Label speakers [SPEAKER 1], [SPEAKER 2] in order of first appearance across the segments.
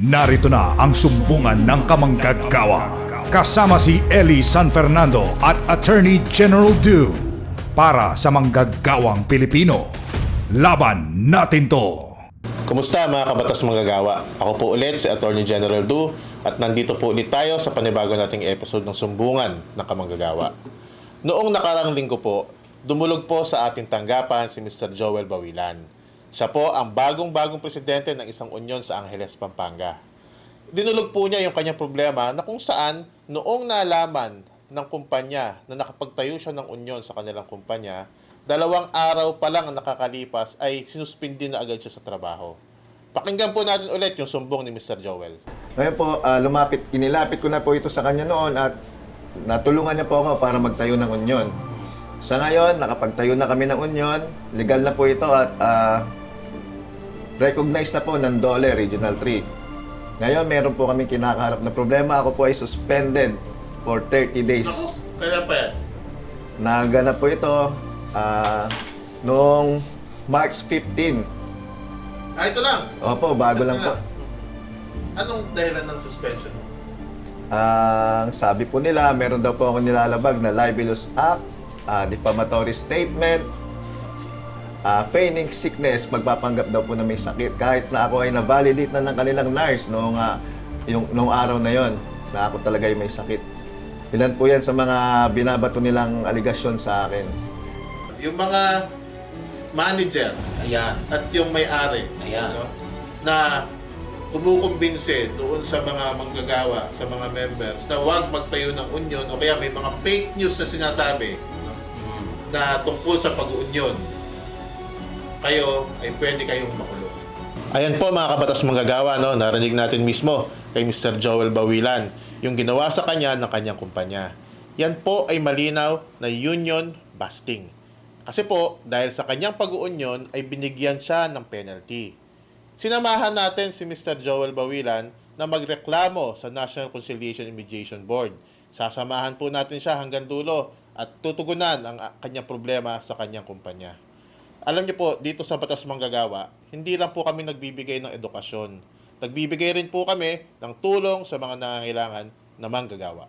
[SPEAKER 1] Narito na ang sumbungan ng kamanggagawa. Kasama si Eli San Fernando at Attorney General Du para sa manggagawang Pilipino. Laban natin to!
[SPEAKER 2] Kumusta mga kabatas manggagawa? Ako po ulit si Attorney General Du at nandito po ulit tayo sa panibago nating episode ng Sumbungan ng Kamanggagawa. Noong nakarang linggo po, dumulog po sa ating tanggapan si Mr. Joel Bawilan. Siya po ang bagong-bagong presidente ng isang unyon sa Angeles, Pampanga. Dinulog po niya yung kanyang problema na kung saan noong nalaman ng kumpanya na nakapagtayo siya ng unyon sa kanilang kumpanya, dalawang araw pa lang ang nakakalipas ay sinuspindi na agad siya sa trabaho. Pakinggan po natin ulit yung sumbong ni Mr. Joel.
[SPEAKER 3] Ngayon po, ah, lumapit, inilapit ko na po ito sa kanya noon at natulungan niya po ako para magtayo ng unyon. Sa ngayon, nakapagtayo na kami ng unyon, legal na po ito at ah, recognized na po ng DOLE Regional 3. Ngayon, meron po kami kinakaharap na problema. Ako po ay suspended for 30 days.
[SPEAKER 2] kaya pa yan?
[SPEAKER 3] Naganap po ito ah, noong March 15.
[SPEAKER 2] Ah, ito lang.
[SPEAKER 3] Opo, bago lang po.
[SPEAKER 2] Anong dahilan ng suspension mo?
[SPEAKER 3] Ang sabi po nila, meron daw po ako nilalabag na libelous act, ah, defamatory statement, ah, feigning sickness, magpapanggap daw po na may sakit. Kahit na ako ay na-validate na ng kanilang nurse noong, ah, yung, noong araw na yon na ako talaga ay may sakit. Ilan po yan sa mga binabato nilang aligasyon sa akin.
[SPEAKER 2] Yung mga manager
[SPEAKER 4] Ayan.
[SPEAKER 2] at yung may-ari
[SPEAKER 4] Ayan.
[SPEAKER 2] no, na kumukumbinse doon sa mga manggagawa, sa mga members na huwag magtayo ng union o kaya may mga fake news na sinasabi
[SPEAKER 4] Mm.
[SPEAKER 2] na tungkol sa pag-union, kayo ay pwede kayong makulong. Ayan po mga kabatas manggagawa, no? narinig natin mismo kay Mr. Joel Bawilan yung ginawa sa kanya ng kanyang kumpanya. Yan po ay malinaw na union busting. Kasi po, dahil sa kanyang pag-uunyon ay binigyan siya ng penalty. Sinamahan natin si Mr. Joel Bawilan na magreklamo sa National Conciliation and Mediation Board. Sasamahan po natin siya hanggang dulo at tutugunan ang ah, kanyang problema sa kanyang kumpanya. Alam niyo po, dito sa Batas Manggagawa, hindi lang po kami nagbibigay ng edukasyon. Nagbibigay rin po kami ng tulong sa mga nangangailangan na manggagawa.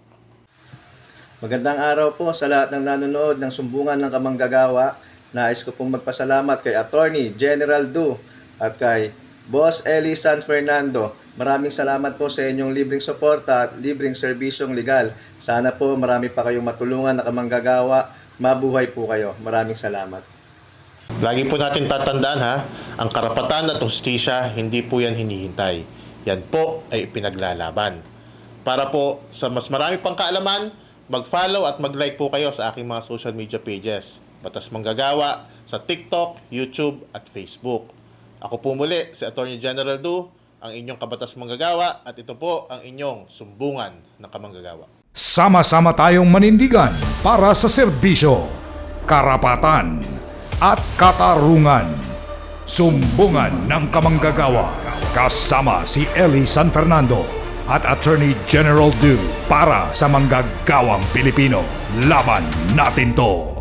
[SPEAKER 3] Magandang araw po sa lahat ng nanonood ng Sumbungan ng Kamanggagawa. Nais ko pong magpasalamat kay Attorney General Du at kay Boss Eli San Fernando. Maraming salamat po sa inyong libreng suporta at libreng serbisyong legal. Sana po marami pa kayong matulungan na kamanggagawa. Mabuhay po kayo. Maraming salamat.
[SPEAKER 2] Lagi po natin tatandaan ha, ang karapatan at hustisya, hindi po yan hinihintay. Yan po ay ipinaglalaban. Para po sa mas marami pang kaalaman, mag-follow at mag-like po kayo sa aking mga social media pages. Batas Manggagawa sa TikTok, YouTube at Facebook. Ako po muli si Attorney General Du, ang inyong kabatas manggagawa at ito po ang inyong sumbungan ng kamanggagawa.
[SPEAKER 1] Sama-sama tayong manindigan para sa serbisyo, karapatan, at katarungan. Sumbungan ng kamanggagawa kasama si Eli San Fernando at Attorney General Du para sa manggagawang Pilipino. Laban natin to!